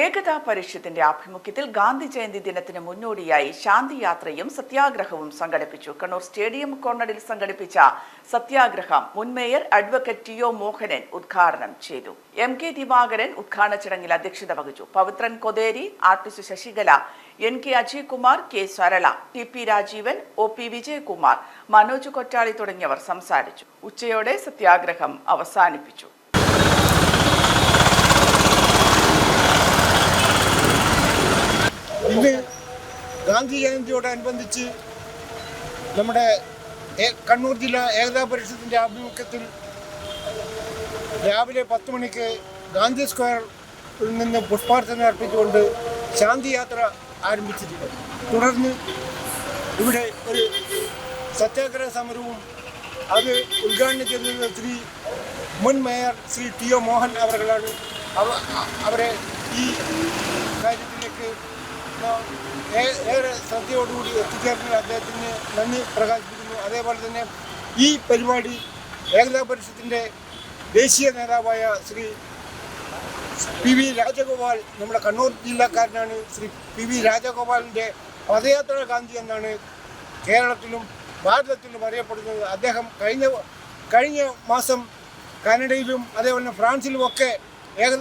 ഏകതാ പരിഷത്തിന്റെ ആഭിമുഖ്യത്തിൽ ഗാന്ധി ജയന്തി ദിനത്തിന് മുന്നോടിയായി ശാന്തിയാത്രയും സത്യാഗ്രഹവും സംഘടിപ്പിച്ചു. കണ്ണൂർ സ്റ്റേഡിയം കോർണറിൽ സംഘടിപ്പിച്ച സത്യാഗ്രഹം മുൻ mayor advocate T O Mohanan ഉദ്ഘാടനം ചെയ്തു. എം കെ ദിവാകരൻ ഉദ്ഘാടന ചടങ്ങിൽ അധ്യക്ഷത വഹിച്ചു. Pavithran Kotheri artist Sasikala N K Ajaykumar K Sarala T P Rajeevan O P Vijayakumar Manoj Kottali തുടങ്ങിയവർ സംസാരിച്ചു. ഉച്ചയോടെ സത്യാഗ്രഹം അവസാനിപ്പിച്ചു. ഇന്ന് ഗാന്ധി ജയന്തിയോടനുബന്ധിച്ച് നമ്മുടെ കണ്ണൂർ ജില്ലാ ഏകതാ പരിഷത്തിന്റെ ആഭിമുഖ്യത്തിൽ രാവിലെ പത്ത് മണിക്ക് ഗാന്ധി സ്ക്വയറിൽ നിന്ന് പുഷ്പാർച്ചന അർപ്പിച്ചുകൊണ്ട് ശാന്തിയാത്ര ആരംഭിച്ചിട്ടുണ്ട് തുടർന്ന് ഇവിടെ ഒരു സത്യാഗ്രഹ സമരവും അത് ഉദ്ഘാടനം ചെയ്യുന്നത് ശ്രീ മുൻ mayor Shri T O Mohan അവരുടെ അവരെ ഈ ഏറെ ശ്രദ്ധയോടുകൂടി എത്തിച്ചേർന്ന അദ്ദേഹത്തിന് നന്ദി പ്രകാശിപ്പിക്കുന്നു. അതേപോലെ തന്നെ ഈ പരിപാടി ഏകതാ പരിഷത്തിന്റെ ദേശീയ നേതാവായ ശ്രീ പി വി രാജഗോപാൽ നമ്മുടെ കണ്ണൂർ ജില്ലക്കാരനാണ്. ശ്രീ പി വി രാജഗോപാലിന്റെ പദയാത്ര ഗാന്ധി എന്നാണ് കേരളത്തിലും ഭാരതത്തിലും അറിയപ്പെടുന്നത്. അദ്ദേഹം കഴിഞ്ഞ കഴിഞ്ഞ മാസം കാനഡയിലും അതേപോലെ തന്നെ ഫ്രാൻസിലുമൊക്കെ ഏക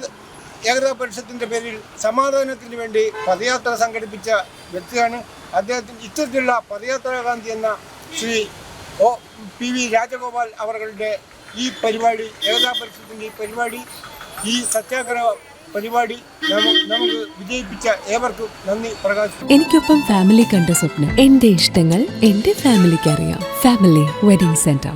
ഏകതാ പരിഷത്തിന്റെ പേരിൽ സമാധാനത്തിന് വേണ്ടി പദയാത്ര സംഘടിപ്പിച്ച വ്യക്തിയാണ് അദ്ദേഹത്തിന് ഇത്തരത്തിലുള്ള പദയാത്ര ഗാന്ധി എന്ന Shri O P V Rajagopal അവരുടെ ഈ പരിപാടി ഏകതാ പരിഷത്തിന്റെ ഈ പരിപാടി ഈ സത്യാഗ്രഹ പരിപാടി നമു- നമുക്ക് വിജയിപ്പിച്ച ഏവർക്കും നന്ദി പ്രകാശിക്കുന്നു. എനിക്കൊപ്പം ഫാമിലി കണ്ട സ്വപ്നം. എന്റെ ഇഷ്ടങ്ങൾ എന്റെ ഫാമിലിക്ക് അറിയാം. Family wedding centre